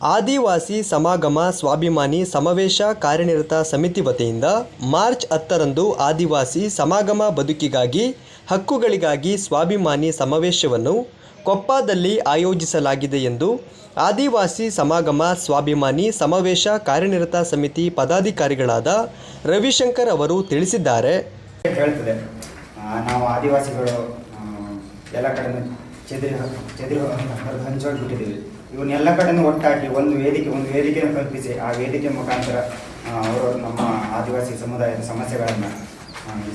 ಆದಿವಾಸಿ ಸಮಾಗಮ, ಸ್ವಾಭಿಮಾನಿ ಸಮಾವೇಶ ಕಾರ್ಯನಿರತ ಸಮಿತಿ ವತಿಯಿಂದ ಮಾರ್ಚ್ ಹತ್ತರಂದು ಆದಿವಾಸಿ ಸಮಾಗಮ ಬದುಕಿಗಾಗಿ, ಹಕ್ಕುಗಳಿಗಾಗಿ ಸ್ವಾಭಿಮಾನಿ ಸಮಾವೇಶವನ್ನು ಕೊಪ್ಪದಲ್ಲಿ ಆಯೋಜಿಸಲಾಗಿದೆ ಎಂದು ಆದಿವಾಸಿ ಸಮಾಗಮ, ಸ್ವಾಭಿಮಾನಿ ಸಮಾವೇಶ ಕಾರ್ಯನಿರತ ಸಮಿತಿ ಪದಾಧಿಕಾರಿಗಳಾದ ರವಿಶಂಕರ್ ಅವರು ತಿಳಿಸಿದ್ದಾರೆ. ಹೇಳ್ತದೆ. ನಾವು ಆದಿವಾಸಿಗಳು ಎಲ್ಲ ಕಡೆ ಇವನ್ನೆಲ್ಲ ಕಡೆನೂ ಒಟ್ಟಾಗಿ ಒಂದು ವೇದಿಕೆ, ಒಂದು ವೇದಿಕೆಯನ್ನು ಕಲ್ಪಿಸಿ ಆ ವೇದಿಕೆ ಮುಖಾಂತರ ಅವರು ನಮ್ಮ ಆದಿವಾಸಿ ಸಮುದಾಯದ ಸಮಸ್ಯೆಗಳನ್ನು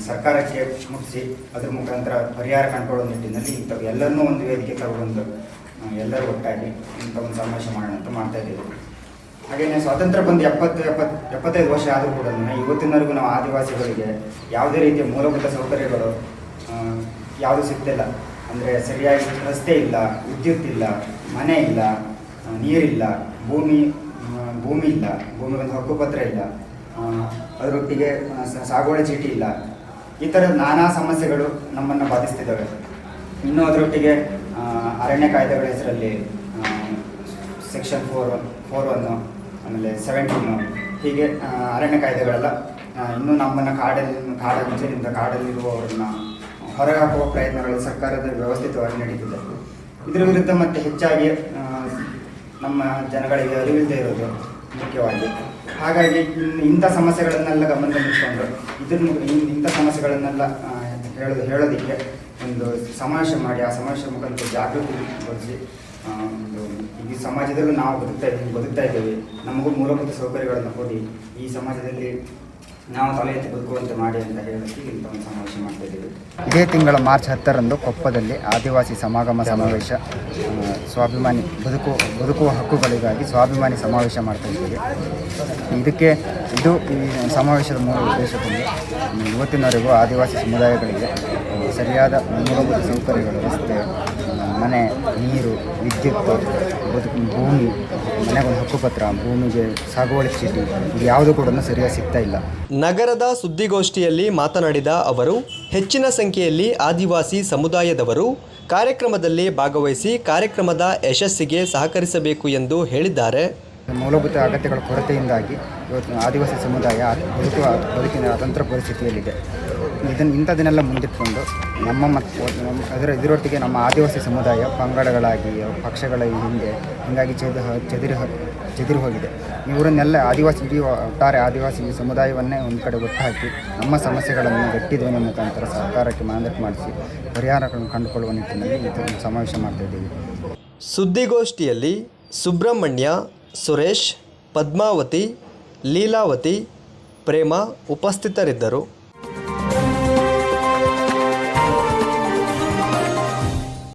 ಸರ್ಕಾರಕ್ಕೆ ಮುಟ್ಟಿಸಿ ಅದ್ರ ಮುಖಾಂತರ ಪರಿಹಾರ ಕಂಡುಕೊಳ್ಳೋ ನಿಟ್ಟಿನಲ್ಲಿ ಇಂಥವು ಎಲ್ಲರನ್ನೂ ಒಂದು ವೇದಿಕೆ ತಗೊಂಡು ಎಲ್ಲರೂ ಒಟ್ಟಾಗಿ ಇಂಥ ಒಂದು ಸಮಾವೇಶ ಮಾಡೋಣ ಅಂತ ಮಾಡ್ತಾ ಇದ್ದೀವಿ. ಹಾಗೆಯೇ ಸ್ವಾತಂತ್ರ್ಯ ಬಂದು ಎಪ್ಪತ್ತು ಎಪ್ಪತ್ತು ಎಪ್ಪತ್ತೈದು ವರ್ಷ ಆದರೂ ಕೂಡ ಇವತ್ತಿನವರೆಗೂ ನಾವು ಆದಿವಾಸಿಗಳಿಗೆ ಯಾವುದೇ ರೀತಿಯ ಮೂಲಭೂತ ಸೌಕರ್ಯಗಳು ಯಾವುದೂ ಸಿಗ್ತಿಲ್ಲ. ಅಂದರೆ ಸರಿಯಾಗಿ ರಸ್ತೆ ಇಲ್ಲ, ವಿದ್ಯುತ್ ಇಲ್ಲ, ಮನೆ ಇಲ್ಲ ನೀರಿಲ್ಲ, ಭೂಮಿ ಭೂಮಿ ಇಲ್ಲ, ಭೂಮಿ ಒಂದು ಹಕ್ಕುಪತ್ರ ಇಲ್ಲ ಅದರೊಟ್ಟಿಗೆ ಸಾಗುವಳಿ ಚೀಟಿ ಇಲ್ಲ. ಈ ಥರದ ನಾನಾ ಸಮಸ್ಯೆಗಳು ನಮ್ಮನ್ನು ಬಾಧಿಸ್ತಿದ್ದಾವೆ. ಇನ್ನು ಅದರೊಟ್ಟಿಗೆ ಅರಣ್ಯ ಕಾಯ್ದೆಗಳ ಹೆಸರಲ್ಲಿ ಸೆಕ್ಷನ್ ಫೋರ್ ಫೋರ್ ಒನ್ನು ಆಮೇಲೆ ಸೆವೆಂಟೀನು ಹೀಗೆ ಅರಣ್ಯ ಕಾಯ್ದೆಗಳೆಲ್ಲ ಇನ್ನೂ ನಮ್ಮನ್ನು ಕಾಡಲ್ಲಿ ಕಾಡ ಮುಂಚೆಯಿಂದ ಕಾಡಲ್ಲಿರುವವರನ್ನ ಹೊರಗೆ ಪ್ರಯತ್ನಗಳು ಸರ್ಕಾರದ ವ್ಯವಸ್ಥಿತವಾಗಿ ನಡೀತಿದೆ. ಇದರ ವಿರುದ್ಧ ಮತ್ತೆ ಹೆಚ್ಚಾಗಿ ನಮ್ಮ ಜನಗಳಿಗೆ ಅರಿವಿಲ್ಲದೆ ಇರೋದು ಮುಖ್ಯವಾಗಿ. ಹಾಗಾಗಿ ಇಂಥ ಸಮಸ್ಯೆಗಳನ್ನೆಲ್ಲ ಗಮನದಲ್ಲಿಟ್ಕೊಂಡು ಇದನ್ನು ಇಂಥ ಸಮಸ್ಯೆಗಳನ್ನೆಲ್ಲ ಹೇಳೋದು ಹೇಳೋದಕ್ಕೆ ಒಂದು ಸಮಾವೇಶ ಮಾಡಿ ಆ ಸಮಾವೇಶ ಮುಖಾಂತರ ಜಾಗೃತಿ ಆ, ಒಂದು ಈ ಸಮಾಜದಲ್ಲೂ ನಾವು ಬದುಕ್ತಾ ಇದ್ದೀವಿ ಬದುಕ್ತಾ ಇದ್ದೀವಿ. ನಮಗೂ ಮೂಲಭೂತ ಸೌಕರ್ಯಗಳನ್ನು ಕೊಡಿ. ಈ ಸಮಾಜದಲ್ಲಿ ಇದೇ ತಿಂಗಳ ಮಾರ್ಚ್ ಹತ್ತರಂದು ಕೊಪ್ಪದಲ್ಲಿ ಆದಿವಾಸಿ ಸಮಾಗಮ ಸಮಾವೇಶ ಸ್ವಾಭಿಮಾನಿ ಬದುಕು, ಬದುಕುವ ಹಕ್ಕುಗಳಿಗಾಗಿ ಸ್ವಾಭಿಮಾನಿ ಸಮಾವೇಶ ಮಾಡ್ತಾ ಇದ್ದೀವಿ. ಇದಕ್ಕೆ, ಇದು ಈ ಸಮಾವೇಶದ ಮೂಲ ಉದ್ದೇಶದಲ್ಲಿ ಇವತ್ತಿನವರೆಗೂ ಆದಿವಾಸಿ ಸಮುದಾಯಗಳಿಗೆ ಸರಿಯಾದ ಮೂಲಭೂತ ಸೌಕರ್ಯಗಳು ರಸ್ತೆ ಮನೆ, ನೀರು, ವಿದ್ಯುತ್, ಬದುಕು, ಭೂಮಿ, ಮನೆಗೊಂದು ಹಕ್ಕುಪತ್ರ, ಭೂಮಿಗೆ ಸಾಗುವಳಿ ಚೀಟಿ, ಇದು ಯಾವುದು ಕೂಡ ಸರಿಯಾಗಿ ಸಿಗ್ತಾ ಇಲ್ಲ. ನಗರದ ಸುದ್ದಿಗೋಷ್ಠಿಯಲ್ಲಿ ಮಾತನಾಡಿದ ಅವರು ಹೆಚ್ಚಿನ ಸಂಖ್ಯೆಯಲ್ಲಿ ಆದಿವಾಸಿ ಸಮುದಾಯದವರು ಕಾರ್ಯಕ್ರಮದಲ್ಲಿ ಭಾಗವಹಿಸಿ ಕಾರ್ಯಕ್ರಮದ ಯಶಸ್ಸಿಗೆ ಸಹಕರಿಸಬೇಕು ಎಂದು ಹೇಳಿದ್ದಾರೆ ಮೂಲಭೂತ ಅಗತ್ಯಗಳ ಕೊರತೆಯಿಂದಾಗಿ ಆದಿವಾಸಿ ಸಮುದಾಯ ಬದುಕಿನ ಅತಂತ್ರ ಪರಿಸ್ಥಿತಿಯಲ್ಲಿದೆ ಇದನ್ನು ಇಂಥದನ್ನೆಲ್ಲ ಮುಂದಿಟ್ಕೊಂಡು ನಮ್ಮ ಮತ್ತು ಅದರ ಇದರೊಟ್ಟಿಗೆ ನಮ್ಮ ಆದಿವಾಸಿ ಸಮುದಾಯ, ಪಂಗಡಗಳಾಗಿ, ಪಕ್ಷಗಳ ಹಿಂದೆ ಹೀಗಾಗಿ ಚದ ಚದಿರಿ ಚದಿರಿ ಹೋಗಿದೆ. ಇವರನ್ನೆಲ್ಲ ಆದಿವಾಸಿ ಇಡೀ ಒಟ್ಟಾರೆ ಆದಿವಾಸಿ ಸಮುದಾಯವನ್ನೇ ಒಂದು ಕಡೆ ಒಟ್ಟಾಕಿ ನಮ್ಮ ಸಮಸ್ಯೆಗಳನ್ನು ಗಟ್ಟಿ ಧ್ವನಿ ಮುಖಾಂತರ ಸರ್ಕಾರಕ್ಕೆ ಮಾನದಟ್ಟು ಮಾಡಿಸಿ ಪರಿಹಾರಗಳನ್ನು ಕಂಡುಕೊಳ್ಳುವ ನಿಟ್ಟಿನಲ್ಲಿ ಇದನ್ನು ಸಮಾವೇಶ ಮಾಡ್ತಾ ಇದ್ದೀವಿ. ಸುದ್ದಿಗೋಷ್ಠಿಯಲ್ಲಿ ಸುಬ್ರಹ್ಮಣ್ಯ, ಸುರೇಶ್, ಪದ್ಮಾವತಿ, ಲೀಲಾವತಿ, ಪ್ರೇಮ ಉಪಸ್ಥಿತರಿದ್ದರು.